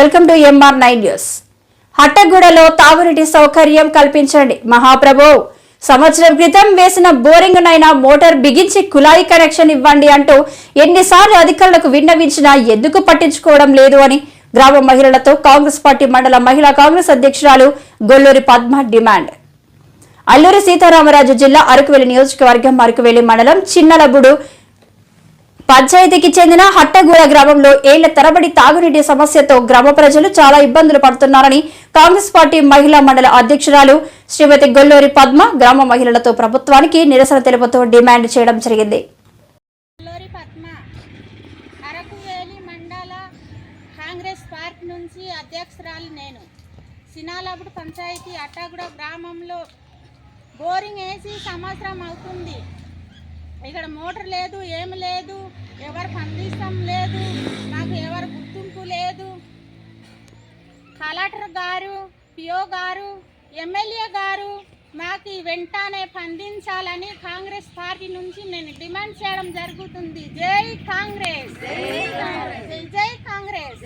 Welcome to MR nine news. హట్టగూడలో తాగునీటి సౌకర్యం కల్పించండి. మహాప్రభు సంవత్సరం క్రితం వేసిన బోరింగ్ నైనా మోటార్ బిగించి కులాయి కనెక్షన్ ఇవ్వండి అంటూ ఎన్నిసార్లు అధికారులకు విన్నవించినా ఎందుకు పట్టించుకోవడం లేదు అని గ్రామ మహిళలతో కాంగ్రెస్ పార్టీ మండల మహిళా కాంగ్రెస్ అధ్యక్షురాలు గొల్లూరి పద్మ డిమాండ్. అల్లూరి సీతారామరాజు జిల్లా అరకువెల్లి నియోజకవర్గం అరకువెల్లి మండలం చిన్నలబుడు పంచాయతీకి చెందిన హట్టగూడ గ్రామంలో ఏళ్ళ తరబడి తాగునీటి సమస్యతో గ్రామ ప్రజలు చాలా ఇబ్బందులు పడుతున్నారని కాంగ్రెస్ పార్టీ మహిళా మండల అధ్యక్షురాలు శ్రీమతి గొల్లూరి పద్మ గ్రామ మహిళలతో ప్రభుత్వానికి నిరసన తెలుపుతూ డిమాండ్ చేయడం జరిగింది. కాంగ్రెస్ పార్టీ నుంచి అధ్యక్షురాలు నేను. సినాలబుడు పంచాయతీ అట్టాగూడ గ్రామంలో బోరింగ్ వేసి సంవత్సరం అవుతుంది. ఇక్కడ మోటార్ లేదు ఏమి లేదు ఎవరు పండిస్తాం లేదు నాకు ఎవరు గుర్తింపు లేదు. కలెక్టర్ గారు పిఓ గారు ఎమ్మెల్యే గారు మాకు వెంటనే పండించాలని కాంగ్రెస్ పార్టీ నుంచి నేను డిమాండ్ చేయడం జరుగుతుంది. జై కాంగ్రెస్. జై జై కాంగ్రెస్.